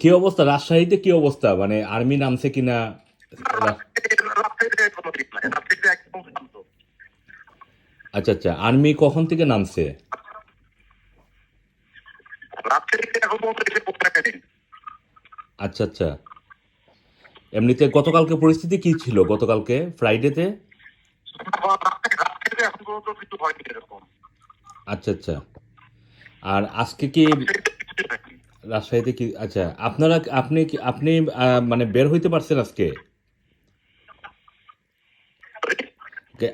কি অবস্থা? রাজশাহীতে কি অবস্থা? মানে আর্মি নামছে কিনা? আচ্ছা আচ্ছা। আর্মি কখন থেকে নামছে? আচ্ছা আচ্ছা। এমনিতে গতকালকে পরিস্থিতি কি ছিল? গতকালকে? ফ্রাইডেতে আচ্ছা আচ্ছা। আর আজকে কি রাজশাহীতে কি আচ্ছা আপনারা আপনি কি, আপনি মানে বের হইতে পারছেন আজকে?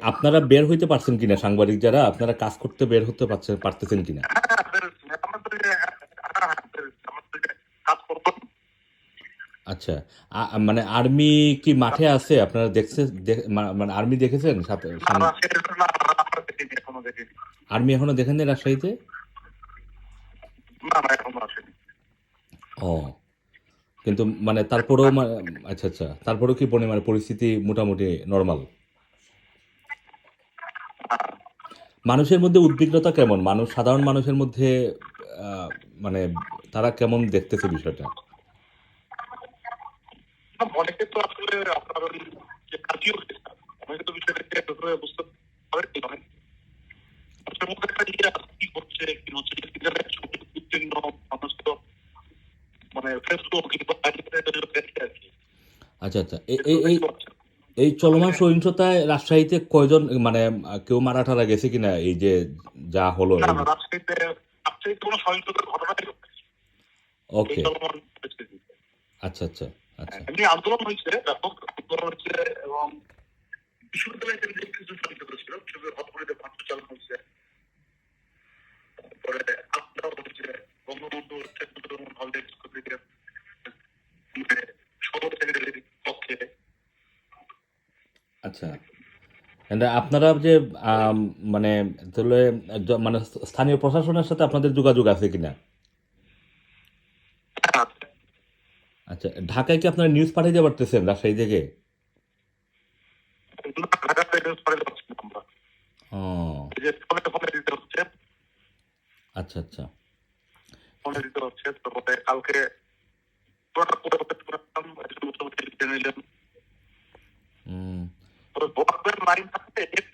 আপনারা বের হইতে পারছেন কিনা, সাংবাদিক যারা? আপনারা কাজ করতে বের হতে পারছেন পারতেছেন কিনা? আচ্ছা মানে আর্মি কি মাঠে আছে? আপনারা দেখছেন মা- মানে আর্মি দেখেছেন আর্মি এখনও দেখেন নাই রাজশাহীতে? না না, এখনও আসেনি। ও। কিন্তু মানে তারপরেও আচ্ছা আচ্ছা। তারপরেও কি মানে পরিস্থিতি মোটামুটি নর্মাল মানুষের মধ্যে উদ্বিগ্নতা কেমন? মানুষ সাধারণ মানুষের মধ্যে মানে তারা কেমন দেখতেছে বিষয়টা? না, অনেকে তো আসলে আপনার যে অনেকে তো বিষয়টাকে বুঝতে পারে কি অনেক। মানুষের মধ্যে একটা ইয়ে আছে, কি হচ্ছে? কি হচ্ছে জানে ছবি উত্তীর্ণ মানুষ তো মানে আচ্ছা। আচ্ছা এই এই চলমান সহিংসতায় রাজশাহীতে কয়জন মানে কেউ মারা টারা গেছে কিনা? এই যে যা হলো ওকে। আচ্ছা আচ্ছা আচ্ছা। এমনি আন্দোলন হয়েছে ব্যাপক আন্দোলন হয়েছে এবং বিশ্ববিদ্যালয় কিছু সহিংসতা ছিল সেগুলো ভাঙচুর চালানো হয়েছে আচ্ছা। And আপনারা যে মানে তাহলে মানে স্থানীয় প্রশাসনের সাথে আপনাদের যোগাযোগ আছে কিনা? আচ্ছা ঢাকায় কি আপনারা নিউজ পাঠিয়ে দিতে পারতেছেন রাজশাহী থেকে? এগুলো ঢাকাতে নিউজ Boa, mais